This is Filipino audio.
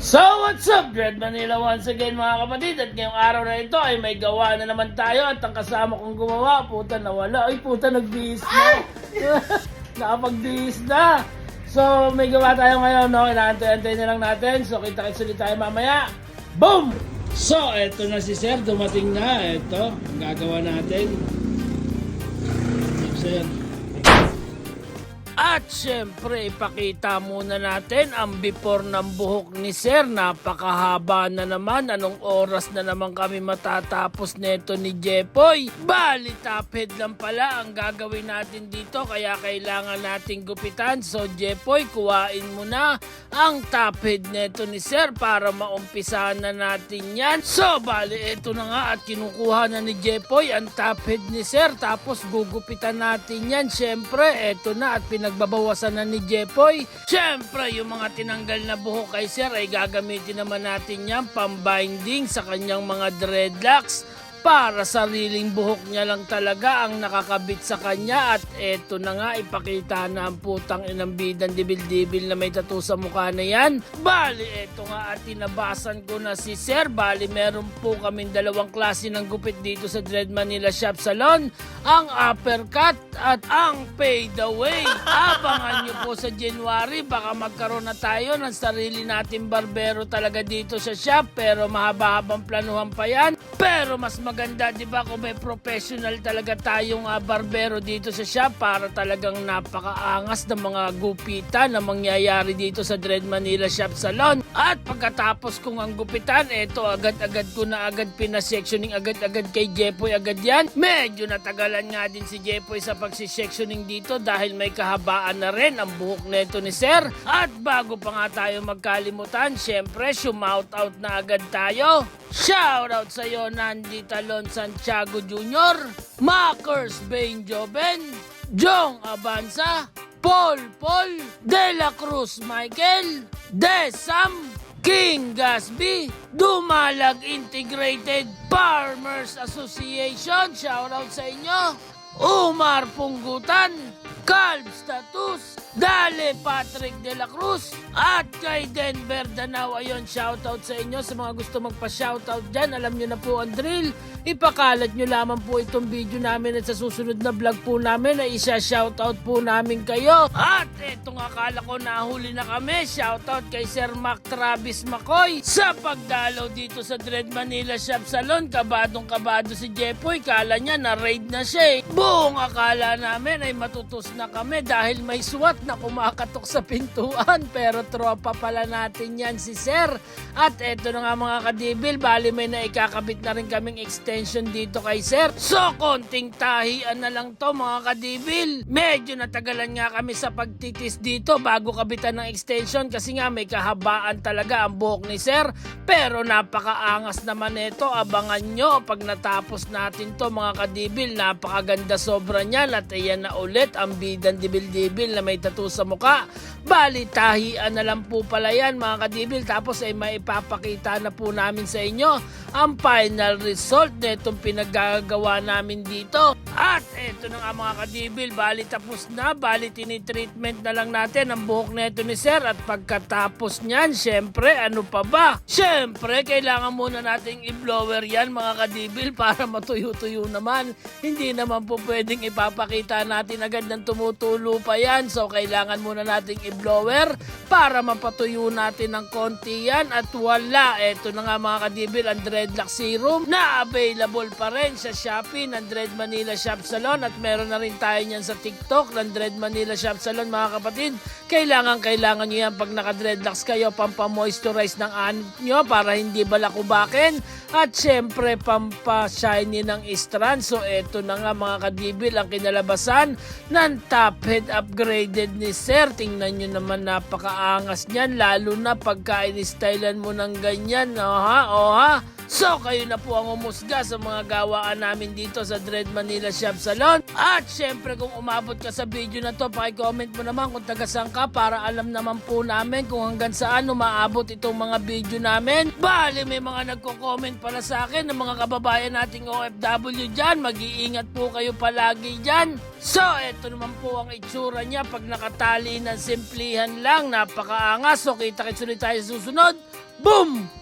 So what's up, Dread Manila once again mga kapatid. At ngayong araw na ito ay may gawa na naman tayo. At ang kasama kong gumawa, puta nawala. Ay puta nagbihis na. Nakapag-bihis na. So may gawa tayo ngayon no? Inaantay-antay na lang natin. So kita-kits ulit tayo mamaya. Boom! So eto na si Sir, dumating na. Eto, ang gagawa natin. Sir at syempre, ipakita muna natin ang before ng buhok ni Sir. Napakahaba na naman. Anong oras na naman kami matatapos neto ni Jepoy? Bali, top head lang pala ang gagawin natin dito. Kaya kailangan nating gupitan. So, Jepoy, kuwain mo na ang top head neto ni Sir para maumpisahan na natin yan. So, bali, ito na nga at kinukuha na ni Jepoy ang top head ni Sir. Tapos, gugupitan natin yan. Syempre, ito na at pinagbabawasan na ni Jepoy. Syempre, yung mga tinanggal na buhok kay Sir ay gagamitin naman natin yan pambinding sa kanyang mga dreadlocks para sariling buhok niya lang talaga ang nakakabit sa kanya at eto na nga ipakita na ang putang inang bidang dibil-dibil na may tattoo sa mukha na yan. Bali, eto nga at tinabasan ko na si Sir. Bali, meron po kaming dalawang klase ng gupit dito sa Dread Manila Shop Salon. Ang uppercut at ang fade away. Abangan nyo po sa January. Baka magkaroon na tayo ng sarili nating barbero talaga dito sa shop. Pero mahaba-habang planuhan pa yan. Pero mas maganda, di ba, kung may professional talaga tayong ah, barbero dito sa shop para talagang napakaangas ng mga gupitan na mangyayari dito sa Dread Manila Shop Salon. At pagkatapos kong ang gupitan, eto agad-agad ko na agad pinasectioning agad-agad kay Jepoy agad yan. Medyo natagalan nga din si Jepoy sa pagsisectioning dito dahil may kahabaan na rin ang buhok neto ni Sir. At bago pa nga tayo magkalimutan, syempre, shout out na agad tayo. Shoutout sa iyo, Nandi Talon Santiago Jr., Makers Bain Joben, Jong Abanza, Paul Paul, De La Cruz Michael, Desam, King Gasby, Dumalag Integrated Farmers Association, shoutout sa inyo, Umar Punggutan, Calb Status, Dale Patrick De La Cruz, at kay Denver Danao. Ayun, shoutout sa inyo sa mga gusto magpa-shoutout dyan. Alam nyo na po ang drill. Ipakalat nyo lamang po itong video namin at sa susunod na vlog po namin ay isa-shoutout po namin kayo. At eto nga akala ko nahuli na kami. Shoutout kay Sir Mac Travis McCoy sa pagdalaw dito sa Dread Manila Shop Salon. Kabadong kabado si Jepoy. Kala niya na raid na siya eh. Buong akala namin ay matutos na kami dahil may SWAT na kumakatok sa pintuan. Pero tropa pala natin yan si Sir. At eto na nga mga kadibil, bali may naikakabit na rin kaming extension dito kay Sir. So konting tahian na lang to mga kadibil. Medyo natagalan nga kami sa pagtitis dito bago kabitan ng extension kasi nga may kahabaan talaga ang buhok ni Sir. Pero napakaangas naman ito. Abangan nyo pag natapos natin to mga kadibil. Napakaganda sobra niyan at ayan na ulit ang bidang dibil-dibil na may tattoo sa muka. Bali, tahian na lang po pala yan mga kadibil. Tapos ay maipapakita na po namin sa inyo ang final result na itong pinaggagawa namin dito. At eto na nga mga kadibil, bali tapos na, bali tinitreatment na lang natin ang buhok na ito ni Sir. At pagkatapos niyan, syempre, ano pa ba? Syempre, kailangan muna nating i-blower yan mga kadibil para matuyo-tuyo naman. Hindi naman po pwedeng ipapakita natin agad ng tumutulo pa yan. So, kailangan muna nating i-blower para mapatuyo natin ng konti yan. At wala, eto na nga mga kadibil, ang Dreadlock Serum na available pa rin sa Shopee ng Dread Manila Shop Salon at meron na rin tayo niyan sa TikTok Dread Manila Shop Salon mga kapatid. Kailangan, kailangan nyo yan pag naka-dreadlocks kayo, pampamoisturize ng anit nyo para hindi balakubakin at syempre pampashiny ng strand. So eto na nga mga kadibil ang kinalabasan ng top head upgraded ni Sir. Tingnan nyo naman napakaangas niyan lalo na pagka in-stylean mo ng ganyan. O ha, o ha. So kayo na po ang umusga sa mga gawaan namin dito sa Dread Manila Shop Salon. At syempre kung umabot ka sa video na to, pakicomment mo naman kung taga saan ka para alam naman po namin kung hanggang saan umaabot itong mga video namin. Bali may mga nagko-comment pala sa akin ng mga kababayan nating OFW dyan. Mag-iingat po kayo palagi dyan. So, eto naman po ang itsura niya pag nakatali ng simplihan lang. Napakaangas. So, kita-kits tayo susunod. Boom!